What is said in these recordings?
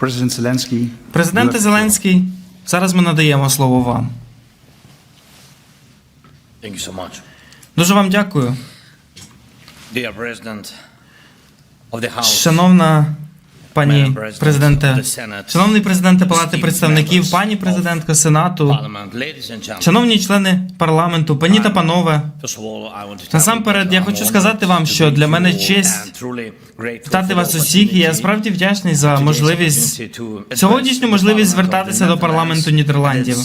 President Zelensky. Президенте Зеленський, зараз ми надаємо слово вам. Thank you so much. Дуже вам дякую, Dear President of the House, шановна пані президенте, шановний президенте Палати представників, пані президентка Сенату, шановні члени парламенту, пані та панове. Насамперед, я хочу сказати вам, що для мене честь Вітати вас усіх, і я справді вдячний за можливість сьогоднішню можливість звертатися до парламенту Нідерландів.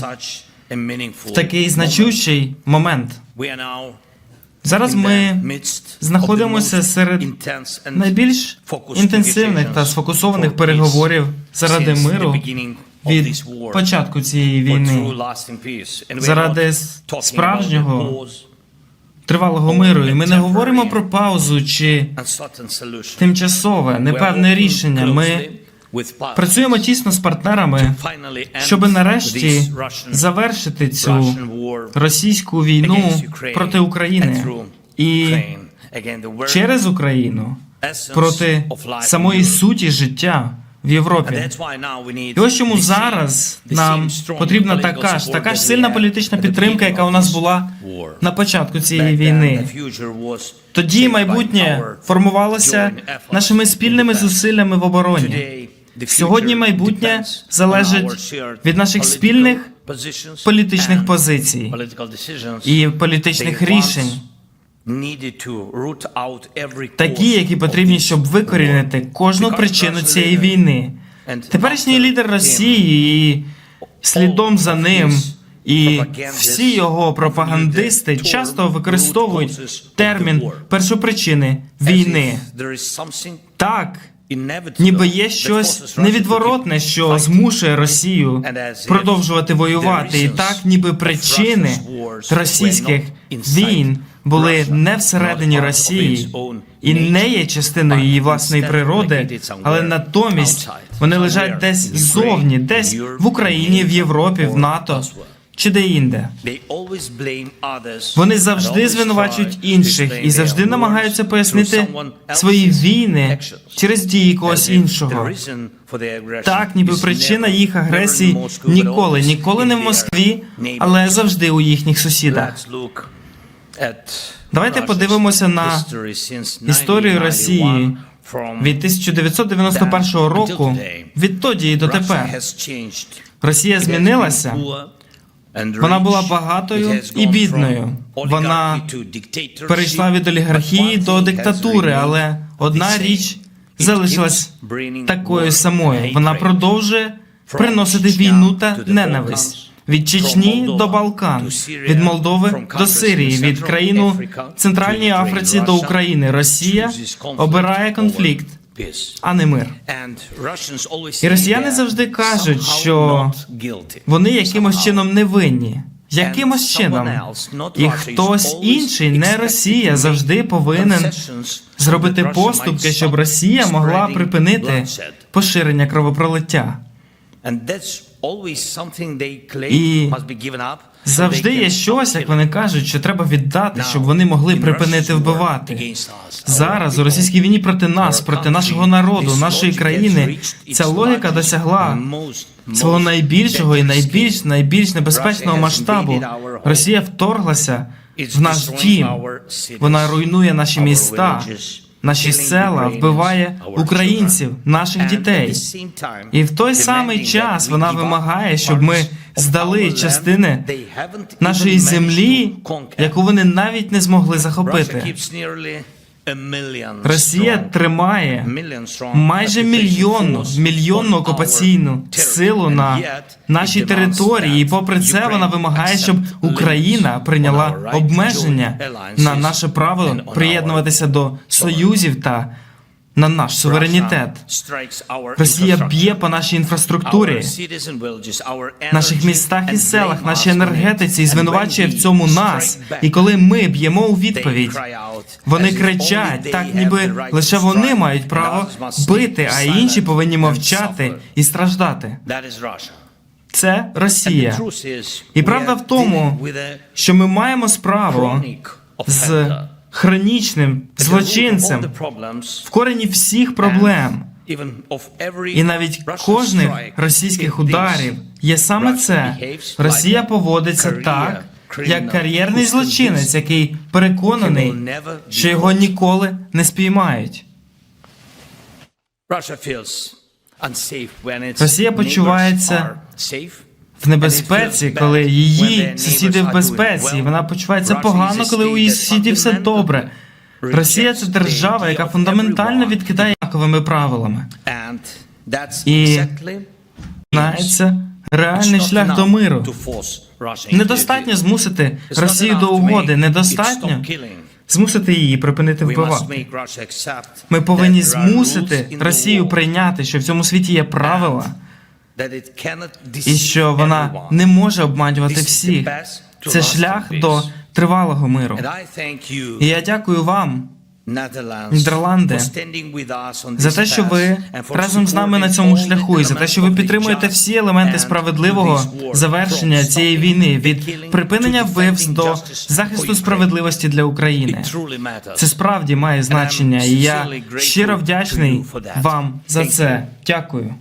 в такий значущий момент. Зараз ми знаходимося серед найбільш інтенсивних та сфокусованих переговорів заради миру від початку цієї війни, заради справжнього тривалого миру. І ми не говоримо про паузу чи тимчасове, непевне рішення. Ми працюємо тісно з партнерами, щоб нарешті завершити цю російську війну проти України і через Україну проти самої суті життя в Європі. І ось чому зараз нам потрібна така ж така ж сильна політична підтримка, яка у нас була на початку цієї війни. Тоді майбутнє формувалося нашими спільними зусиллями в обороні. Сьогодні майбутнє залежить від наших спільних політичних позицій і політичних рішень, такі, які потрібні, щоб викорінити кожну причину цієї війни. Теперішній лідер Росії і слідом за ним. І всі його пропагандисти часто використовують термін першопричини війни. Так, ніби є щось невідворотне, що змушує Росію продовжувати воювати. І так, ніби причини російських війн були не всередині Росії. і не є частиною її власної природи, але натомість вони лежать десь ззовні, десь в Україні, в Європі, в НАТО чи де-інде. Вони завжди звинувачують інших і завжди намагаються пояснити свої війни через дії когось іншого. Так, ніби причина їх агресії ніколи, ніколи не в Москві, але завжди у їхніх сусідах. Давайте подивимося на історію Росії від 1991 року, відтоді і дотепер. Росія змінилася. Вона була багатою і бідною. Вона перейшла від олігархії до диктатури, але одна річ залишилась такою самою. Вона продовжує приносити війну та ненависть. Від Чечні до Балкан, від Молдови до Сирії, від країну Центральній Африці до України. Росія обирає конфлікт, а не мир. І росіяни завжди кажуть, що Вони якимось чином не винні. Якимось чином. І хтось інший, не Росія, завжди повинен зробити поступки, щоб Росія могла припинити поширення кровопролиття. І Завжди є щось, як вони кажуть, що треба віддати, щоб вони могли припинити вбивати. Зараз у російській війні проти нас, проти нашого народу, нашої країни, ця логіка досягла свого найбільшого і найбільш найбільш небезпечного масштабу. Росія вторглася в наш дім. Вона руйнує наші міста, наші села, вбиває українців, наших дітей. І в той самий час вона вимагає, щоб ми здали частини нашої землі, яку вони навіть не змогли захопити. Росія тримає майже мільйонну мільйонну окупаційну силу на нашій території. І попри це вона вимагає, щоб Україна прийняла обмеження на наше право приєднуватися до союзів та на наш суверенітет. Росія б'є по нашій інфраструктурі, наших містах і селах, нашій енергетиці і звинувачує в цьому нас. І коли ми б'ємо у відповідь, вони кричать, так ніби лише вони мають право бити, а інші повинні мовчати і страждати. Це Росія. І правда в тому, що ми маємо справу з хронічним злочинцем в корені всіх проблем. І навіть кожних російських ударів є саме це. Росія поводиться так, як кар'єрний злочинець, який переконаний, що його ніколи не спіймають. Росія почувається В небезпеці, коли її сусіди в безпеці, і вона почувається погано, коли у її сусідів все добре. Росія це держава, яка фундаментально відкидає однаковими правилами. І Знається, реальний шлях до миру. Недостатньо змусити Росію до угоди, недостатньо змусити її припинити вбивати. Ми повинні змусити Росію прийняти, що в цьому світі є правила, і що вона не може обманювати всіх. Це шлях до тривалого миру. І я дякую вам Нідерланди, за те, що ви разом з нами на цьому шляху, і за те, що ви підтримуєте всі елементи справедливого завершення цієї війни від припинення вбивств до захисту справедливості для України. Це справді має значення, і я щиро вдячний вам за це. Дякую.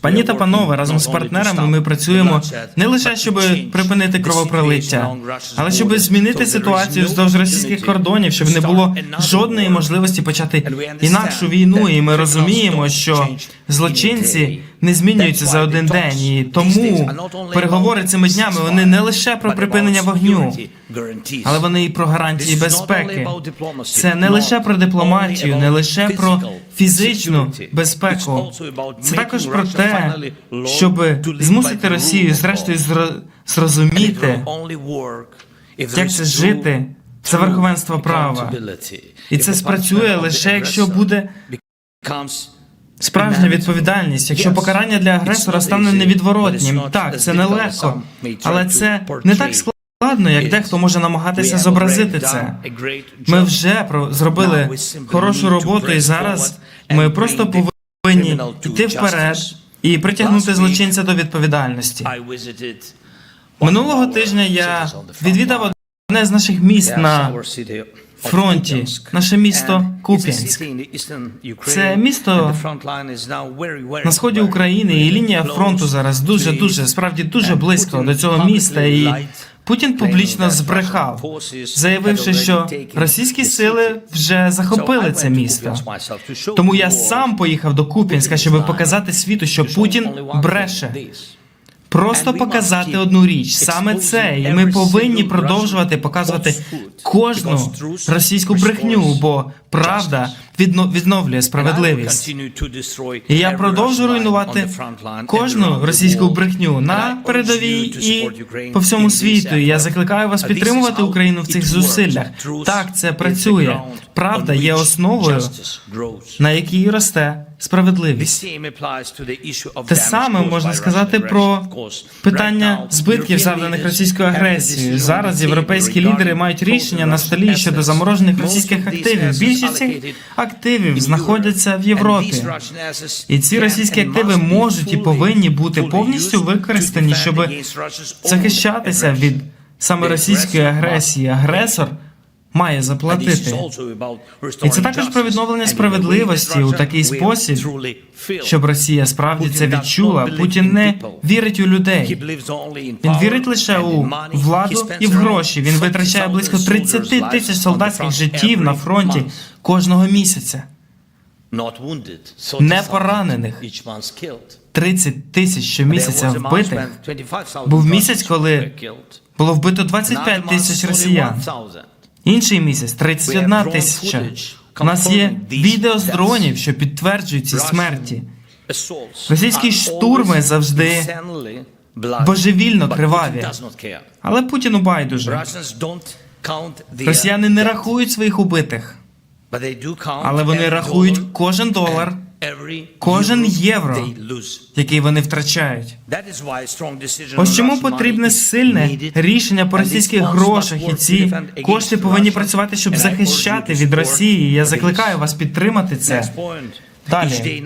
Пані та панове, разом з партнерами ми працюємо не лише щоб припинити кровопролиття, але щоб змінити ситуацію вздовж російських кордонів, щоб не було жодної можливості почати інакшу війну. І ми розуміємо, що злочинці не змінюються за один день. І тому переговори цими днями вони не лише про припинення вогню, але вони і про гарантії безпеки. Це не лише про дипломатію, не лише про фізичну безпеку. Це також про те, щоб змусити Росію зрештою зро- зрозуміти, як це жити за верховенство права. І це спрацює лише якщо буде справжня відповідальність, якщо покарання для агресора стане невідворотнім. Так, це нелегко, але це не так складно, як дехто може намагатися зобразити це. Ми вже про зробили хорошу роботу, і зараз ми просто повинні йти вперед і притягнути злочинця до відповідальності. Минулого тижня я відвідав одне з наших міст на фронті, наше місто Куп'янськ. Це місто на сході України, і лінія фронту зараз дуже дуже справді дуже близько до цього міста. І Путін публічно збрехав, заявивши, що російські сили вже захопили це місто. Тому я сам поїхав до Куп'янська, щоб показати світу, що Путін бреше. Просто показати одну річ, саме це, і ми повинні продовжувати показувати кожну російську брехню, бо правда відновлює справедливість. І я продовжу руйнувати кожну російську брехню на передовій і по всьому світу. І я закликаю вас підтримувати Україну в цих зусиллях. Так, це працює. Правда є основою, на якій росте справедливість. Те саме можна сказати про питання збитків, завданих російською агресією. Зараз європейські лідери мають рішення на столі щодо заморожених російських активів. Більшість цих активів знаходяться в Європі. І ці російські активи можуть і повинні бути повністю використані, щоб захищатися від саме російської агресії. Агресор має заплатити. І це також про відновлення справедливості у такий спосіб, Щоб Росія справді це відчула. Путін не вірить у людей. Він вірить лише у владу і в гроші. Він витрачає близько 30 тисяч солдатських життів на фронті кожного місяця. не поранених. 30 тисяч щомісяця вбитих. Був місяць, коли було вбито 25 тисяч росіян. Інший місяць 31 тисяча. У нас є відео з дронів, що підтверджують ці смерті. Російські штурми завжди Божевільно криваві. Але Путіну байдуже. Росіяни не рахують своїх убитих, але вони рахують кожен долар, кожен євро, який вони втрачають. Ось чому потрібне сильне рішення по російських грошах, і ці кошти повинні працювати, щоб захищати від Росії. Я закликаю вас підтримати це. Далі.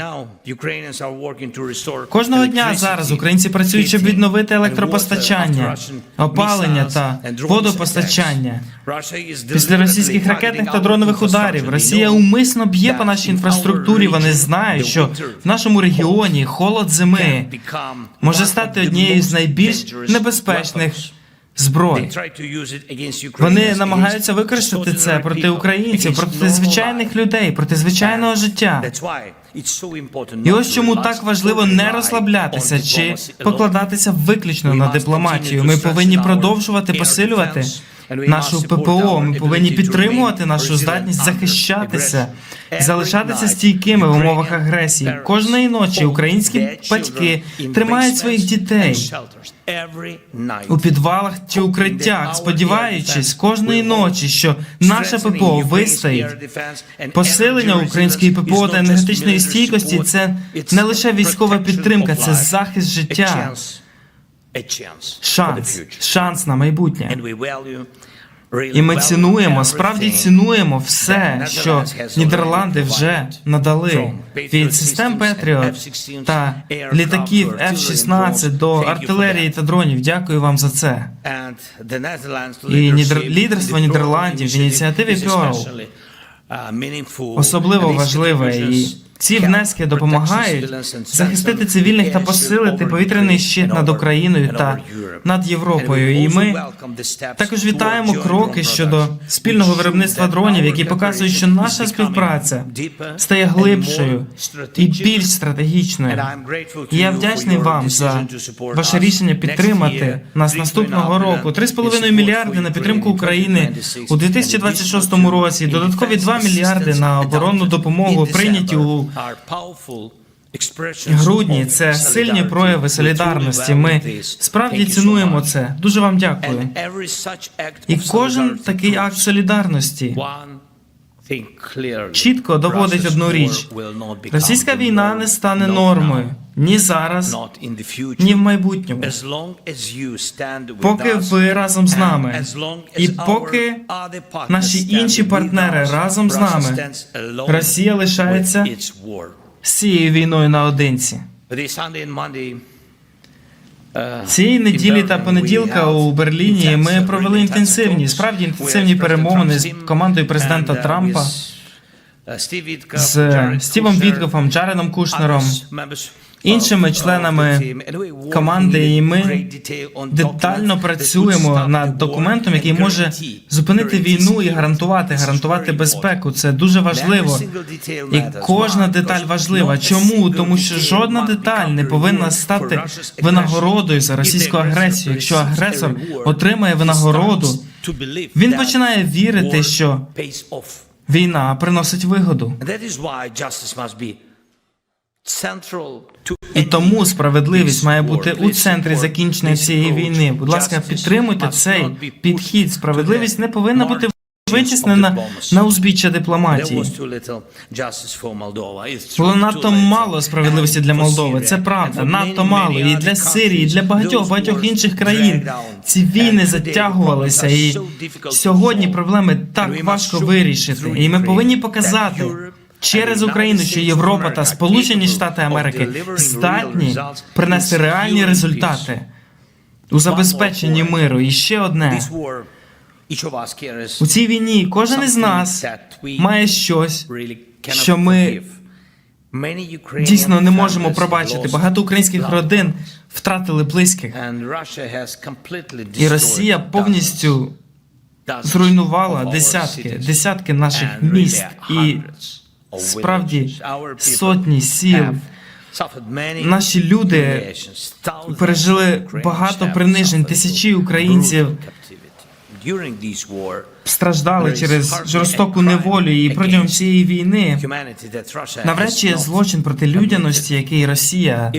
Кожного дня зараз українці працюють, щоб відновити електропостачання, опалення та водопостачання. Після російських ракетних та дронових ударів Росія умисно б'є по нашій інфраструктурі. Вони знають, що в нашому регіоні холод зими може стати однією з найбільш небезпечних зброй. Вони намагаються використати це проти українців, проти звичайних людей, проти звичайного життя. І ось чому так важливо не розслаблятися чи покладатися виключно на дипломатію. Ми повинні продовжувати посилювати нашу ППО. Ми повинні підтримувати нашу здатність захищатися, залишатися стійкими в умовах агресії. Кожної ночі українські батьки тримають своїх дітей у підвалах чи укриттях, сподіваючись кожної ночі, що наша ППО вистоїть. Посилення української ППО та енергетичної стійкості це не лише військова підтримка, це захист життя, шанс, шанс на майбутнє. І ми цінуємо, справді цінуємо все, що Нідерланди вже надали. Від систем Петріот та літаків F-16 до артилерії та дронів. Дякую вам за це. І лідерство Нідерландів в ініціативі Pearl. особливо важливе, і ці внески допомагають захистити цивільних та посилити повітряний щит над Україною та над Європою. І ми також вітаємо кроки щодо спільного виробництва дронів, які показують, що наша співпраця стає глибшою і більш стратегічною. І я вдячний вам за ваше рішення підтримати нас наступного року. 3,5 мільярди на підтримку України у 2026 році. Додаткові 2 мільярди на оборонну допомогу прийняті у грудні. Це сильні прояви солідарності. Ми справді цінуємо це. Дуже вам дякую. І кожен такий акт солідарності чітко доводить одну річ: російська війна не стане нормою ні зараз, ні в майбутньому. Поки ви разом з нами, і поки наші інші партнери разом з нами, Росія лишається з цією війною наодинці. Цієї неділі та понеділка у Берліні ми провели інтенсивні, справді інтенсивні перемовини з командою президента Трампа, з Стівом Віткофом, Джаредом Кушнером, іншими членами команди, і ми детально працюємо над документом, який може зупинити війну і гарантувати, гарантувати безпеку. Це дуже важливо. І кожна деталь важлива. Чому? Тому що жодна деталь не повинна стати винагородою за російську агресію. Якщо агресор отримає винагороду, він починає вірити, що війна приносить вигоду. І тому справедливість має бути у центрі закінчення цієї війни. Будь ласка, підтримуйте цей підхід. Справедливість не повинна бути витіснена на узбіччя дипломатії. Було надто мало справедливості для Молдови. Це правда, надто мало. І для Сирії, і для багатьох багатьох інших країн. Ці війни затягувалися, і сьогодні проблеми так важко вирішити. І ми повинні показати. Через Україну, що Європа та Сполучені Штати Америки здатні принести реальні результати у забезпеченні миру. І ще одне у цій війні кожен із нас має щось, що ми дійсно не можемо пробачити. Багато українських родин втратили близьких, і Росія повністю зруйнувала десятки, десятки наших міст і справді сотні сіл. Наші люди пережили багато принижень. Тисячі українців страждали через жорстоку неволю і протягом цієї війни навряд чи є злочин проти людяності, який Росія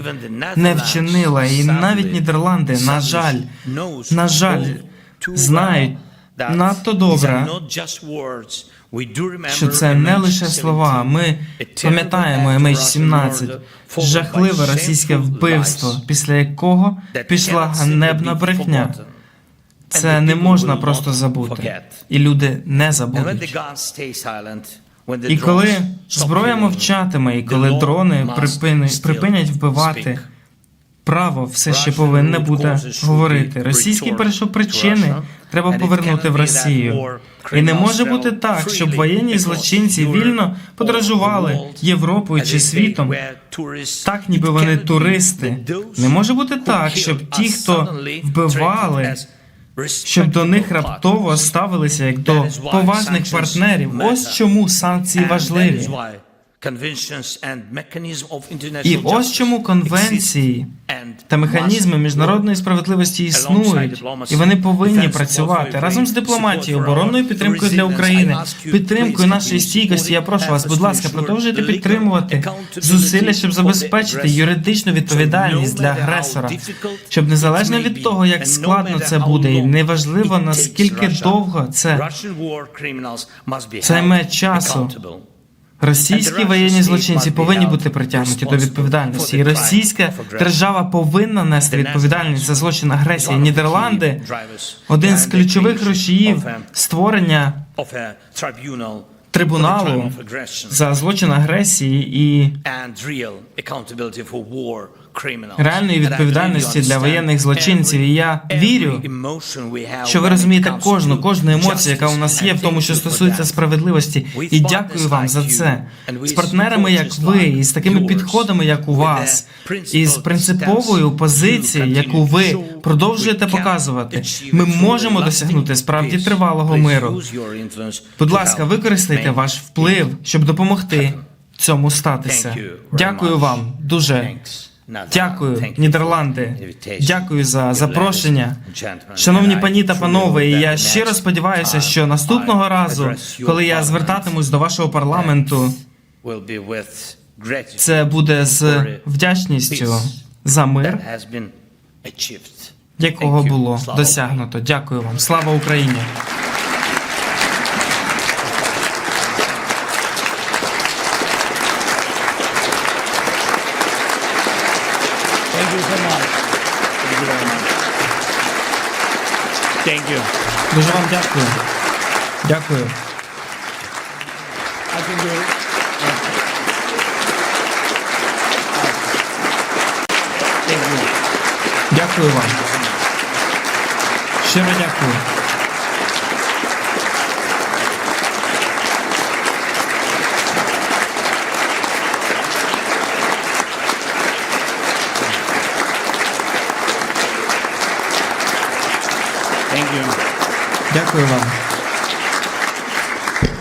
не вчинила, і навіть Нідерланди, на жаль, на жаль, знають надто добре, що це не лише слова. Ми пам'ятаємо MH17, жахливе російське вбивство, після якого пішла ганебна брехня. Це не можна просто забути, і люди не забудуть. І коли зброя мовчатиме, і коли дрони припинять вбивати, право все ще повинне бути говорити. Російські першопричини треба повернути в Росію. І не може бути так, щоб воєнні злочинці вільно подорожували Європою чи світом, так ніби вони туристи. Не може бути так, щоб ті, хто вбивали, щоб до них раптово ставилися як до поважних партнерів. Ось чому санкції важливі. І ось чому конвенції та механізми міжнародної справедливості існують, і вони повинні працювати разом з дипломатією, оборонною підтримкою для України, підтримкою нашої стійкості. Я прошу вас, будь ласка, продовжуйте підтримувати зусилля, щоб забезпечити юридичну відповідальність для агресора, щоб незалежно від того, як складно це буде, і неважливо наскільки довго це займе часу. Російські воєнні злочинці повинні бути притягнуті до відповідальності, і російська держава повинна нести відповідальність за злочин агресії. Нідерланди один з ключових рушіїв створення трибуналу за злочин агресії і реальної відповідальності для воєнних злочинців. І я вірю, що ви розумієте кожну кожну емоцію, яка у нас є в тому, що стосується справедливості. І дякую вам за це. З партнерами, як ви, і з такими підходами, як у вас, і з принциповою позицією, яку ви продовжуєте показувати, ми можемо досягнути справді тривалого миру. Будь ласка, використайте ваш вплив, щоб допомогти цьому статися. Дякую вам дуже. Дякую, Нідерланди. Дякую за запрошення. Шановні пані та панове, і я щиро сподіваюся, що наступного разу, коли я звертатимусь до вашого парламенту, це буде з вдячністю за мир, якого було досягнуто. Дякую вам. Слава Україні! Thank you. Дуже вам дякую. Дякую. Дякую вам. Щиро дякую. Дякую вам.